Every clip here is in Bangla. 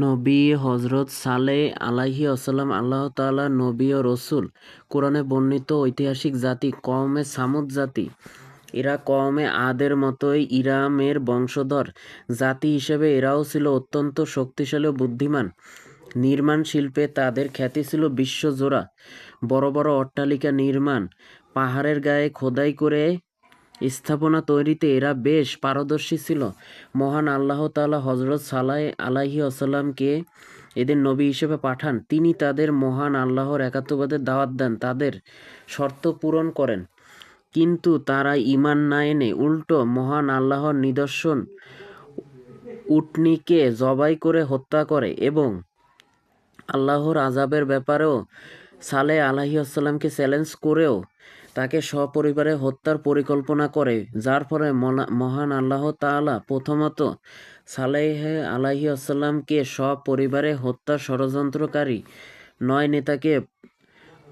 নবী হজরত সালেহ আলাইহি আসাল্লাম আল্লাহ তাআলা নবী ও রসুল, কোরআনে বর্ণিত ঐতিহাসিক জাতি কওমে সামুদ জাতি। এরা কওমে আদের মতোই ইরামের বংশধর। জাতি হিসেবে এরাও ছিল অত্যন্ত শক্তিশালী ও বুদ্ধিমান। নির্মাণ শিল্পে তাদের খ্যাতি ছিল বিশ্বজোড়া। বড় বড় অট্টালিকা নির্মাণ, পাহাড়ের গায়ে খোদাই করে স্থাপনা তৈরিতে এরা বেশ পারদর্শী ছিল। মহান আল্লাহ তাআলা হজরত সালাহ আলাহি আসাল্লামকে এদের নবী হিসেবে পাঠান। তিনি তাদের মহান আল্লাহর একাত্মবাদের দাওয়াত দেন, তাদের শর্ত পূরণ করেন। কিন্তু তারা ইমান না এনে উল্টো মহান আল্লাহর নিদর্শন উটনিকে জবাই করে হত্যা করে এবং আল্লাহর আজাবের ব্যাপারেও সালে আলাহি আসসালামকে চ্যালেঞ্জ করেও তাকে সপরিবারে হত্যার পরিকল্পনা করে, যার ফলে মহান আল্লাহ তালা প্রথমত সালেহ আলাহি আসাল্লামকে সপরিবারে হত্যার ষড়যন্ত্রকারী নয় নেতাকে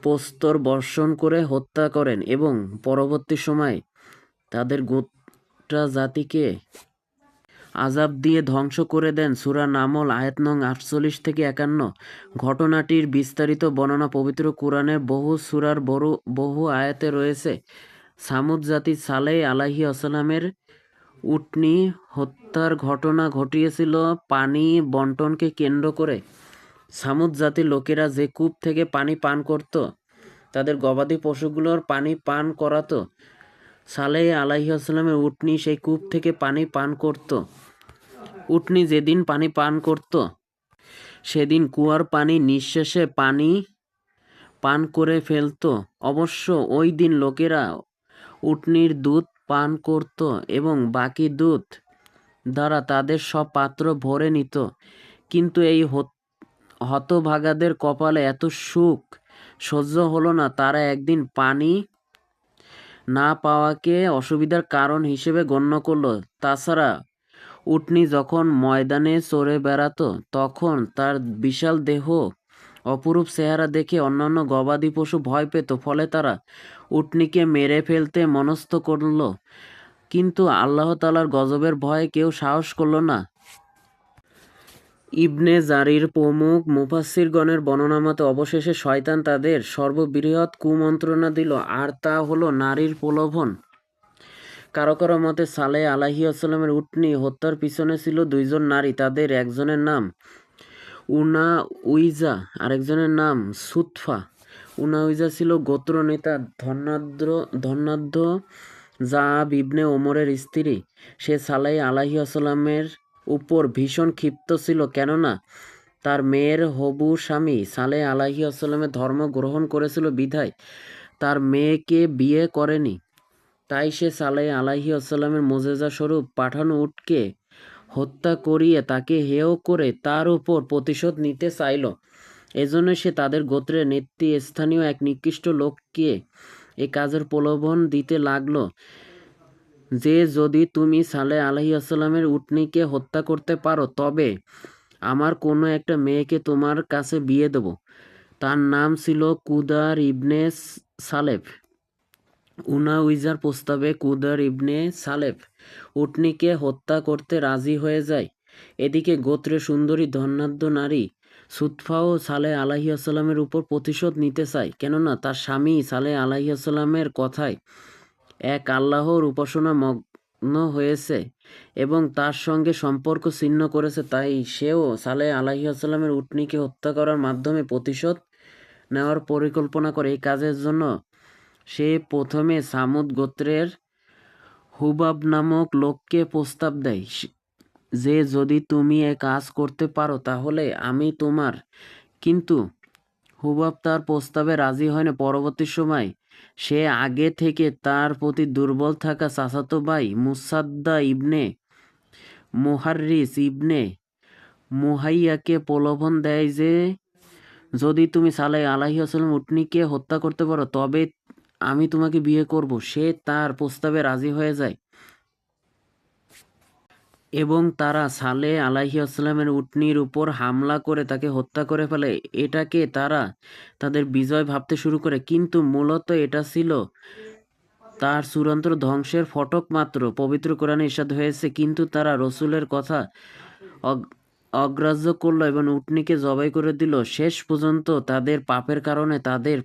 প্রস্তর বর্ষণ করে হত্যা করেন এবং পরবর্তী সময় তাদের গোটা জাতিকে আজাব দিয়ে ধ্বংস করে দেন সূরা নামল আয়াত নং আটচল্লিশ থেকে একান্ন। ঘটনাটির বিস্তারিত বর্ণনা পবিত্র কোরআনের বহু সুরার বড়, বহু আয়াতে রয়েছে। সামুদ জাতি সালেহ আলাহি আসালামের উটনি হত্যার ঘটনা ঘটিয়েছিল পানি বন্টনকে কেন্দ্র করে। সামুদ জাতির লোকেরা যে কূপ থেকে পানি পান করত, তাদের গবাদি পশুগুলোর পানি পান করাতো। সালেহ আলাইসাল্লামের উটনি সেই কূপ থেকে পানি পান করত। উটনি যেদিন পানি পান করত, সেদিন কুয়ার পানি নিঃশেষে পানি পান করে ফেলত। অবশ্য ওই দিন লোকেরা উটনির দুধ পান করত এবং বাকি দুধ দ্বারা তাদের সব পাত্র ভরে নিত। কিন্তু এই হত- হতভাগাদের কপালে এত সুখ সহ্য হলো না, তারা একদিন পানি না পাওয়াকে অসুবিধার কারণ হিসেবে গণ্য করল। তাছাড়া, উটনি যখন ময়দানে চড়ে বেড়াতো, তখন তার বিশাল দেহ, অপরূপ চেহারা দেখে অন্যান্য গবাদি পশু ভয় পেত। ফলে তারা উটনিকে মেরে ফেলতে মনস্থ করল। কিন্তু আল্লাহ তালার গজবের ভয়ে কেউ সাহস করল না। ইবনে জারির প্রমুখ মুফাসসিরগণের বর্ণনা মতে অবশেষে শয়তান তাদের সর্ববৃহৎ কুমন্ত্রণা দিল, আর তা হলো নারীর প্রলোভন। কারও কারও মতে সালেহ আলাহি আসসালামের উটনি হত্যার পিছনে ছিল দুইজন নারী, তাদের একজনের নাম উনা উইজা আরেকজনের নাম সুতফা। উনা উইজা ছিল গোত্র নেতা ধনাদ্র ধনাঢ্য জাহাব ইবনে ওমরের স্ত্রী। সে সালাই আলাহি আসসালামের উপর ভীষণ ক্ষিপ্ত ছিল কেননা তার মেয়ের হবু স্বামী সালেহ আলাহি আসসালামের ধর্ম গ্রহণ করেছিল বিধায় তার মেয়েকে বিয়ে করেনি। তাই সে সালেহ আলাহি আসসালামের মোজেজা স্বরূপ পাঠানো উটকে হত্যা করিয়ে তাকে হেয় করে তার উপর প্রতিশোধ নিতে চাইল। এজন্য সে তাদের গোত্রের নেত্রী স্থানীয় এক নিকৃষ্ট লোককে এ কাজের প্রলোভন দিতে লাগল। যে যদি তুমি সালে আলহি আসসালামের উটনিকে হত্যা করতে পারো, তবে আমার কোনো একটা মেয়েকে তোমার কাছে বিয়ে দেব। তার নাম ছিল কুদার ইবনে সালেফ উনাউইজার প্রস্তাবে কুদার ইবনে সালেফ উটনিকে হত্যা করতে রাজি হয়ে যায়। এদিকে গোত্রে সুন্দরী ধনাঢ্য নারী সুতফাও সালেহ আলাহি আসসালামের উপর প্রতিশোধ নিতে চায়। কেননা তার স্বামী সালে আলাহি আসসালামের কথায় এক আল্লাহর উপাসনা মগ্ন হয়েছে এবং তার সঙ্গে সম্পর্ক ছিন্ন করেছে, তাই সেও সালেহ আলাহি আসসালামের উটনিকে হত্যা করার মাধ্যমে প্রতিশোধ নেওয়ার পরিকল্পনা করে। এই কাজের জন্য সে প্রথমে সামুদ গোত্রের হুবাব নামক লোককে প্রস্তাব দেয়, যে যদি তুমি এ কাজ করতে পারো তাহলে আমি তোমার, কিন্তু হুবাব তার প্রস্তাবে রাজি হয় না। পরবর্তী সময় সে আগে থেকে তার প্রতি দুর্বল থাকা চাচাতো ভাই মুসাদ্দা ইবনে মুহাররিস ইবনে মুহাইয়াকে প্রলোভন দেয় যে, যদি তুমি সালাই আলাহি আসলাম উটনিকে হত্যা করতে পারো, তবে আমি তোমাকে বিয়ে করব। সে তার প্রস্তাবে রাজি হয়ে যায়। এবং তারা সালে আলাহি আসসালামের উটনির উপর হামলা করে তাকে হত্যা করে ফেলে। এটাকে তারা তাদের বিজয় ভাবতে শুরু করে। কিন্তু মূলত এটা ছিল তার চূড়ান্ত ধ্বংসের ফটক মাত্র। পবিত্র কোরআনে ইরশাদ হয়েছে, কিন্তু তারা রসুলের কথা অগ- অগ্রাহ্য করল এবং উটনিকে জবাই করে দিল। শেষ পর্যন্ত তাদের পাপের কারণে তাদের